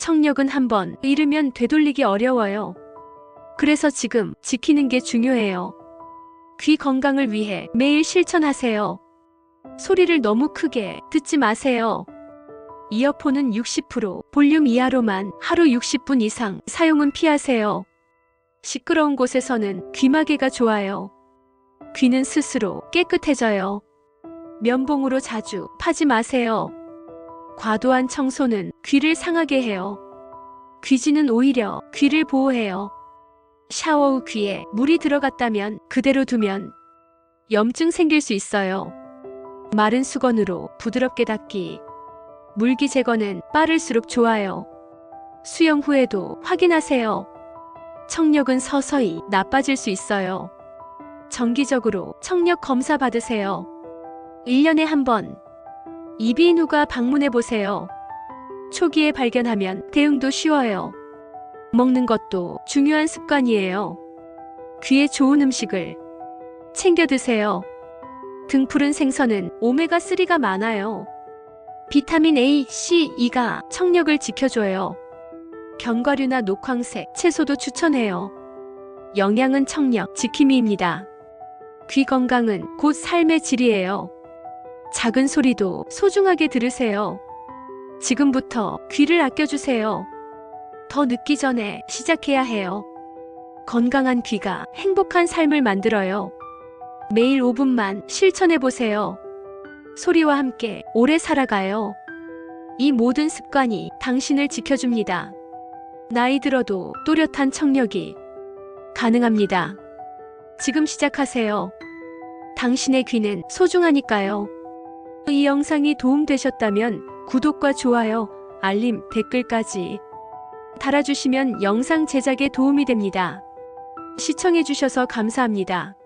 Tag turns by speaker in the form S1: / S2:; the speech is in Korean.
S1: 청력은 한번 잃으면 되돌리기 어려워요. 그래서 지금 지키는 게 중요해요. 귀 건강을 위해 매일 실천하세요. 소리를 너무 크게 듣지 마세요. 이어폰은 60% 볼륨 이하로만 하루 60분 이상 사용은 피하세요. 시끄러운 곳에서는 귀마개가 좋아요. 귀는 스스로 깨끗해져요. 면봉으로 자주 파지 마세요. 과도한 청소는 귀를 상하게 해요. 귀지는 오히려 귀를 보호해요. 샤워 후 귀에 물이 들어갔다면 그대로 두면 염증 생길 수 있어요. 마른 수건으로 부드럽게 닦기. 물기 제거는 빠를수록 좋아요. 수영 후에도 확인하세요. 청력은 서서히 나빠질 수 있어요. 정기적으로 청력 검사 받으세요. 1년에 한 번. 이비인 후가 방문해 보세요. 초기에 발견하면 대응도 쉬워요. 먹는 것도 중요한 습관이에요. 귀에 좋은 음식을 챙겨 드세요. 등푸른 생선은 오메가3가 많아요. 비타민 A, C, E가 청력을 지켜줘요. 견과류나 녹황색, 채소도 추천해요. 영양은 청력 지킴이입니다. 귀 건강은 곧 삶의 질이에요. 작은 소리도 소중하게 들으세요. 지금부터 귀를 아껴주세요. 더 늦기 전에 시작해야 해요. 건강한 귀가 행복한 삶을 만들어요. 매일 5분만 실천해 보세요. 소리와 함께 오래 살아가요. 이 모든 습관이 당신을 지켜줍니다. 나이 들어도 또렷한 청력이 가능합니다. 지금 시작하세요. 당신의 귀는 소중하니까요. 이 영상이 도움되셨다면 구독과 좋아요, 알림, 댓글까지 달아주시면 영상 제작에 도움이 됩니다. 시청해주셔서 감사합니다.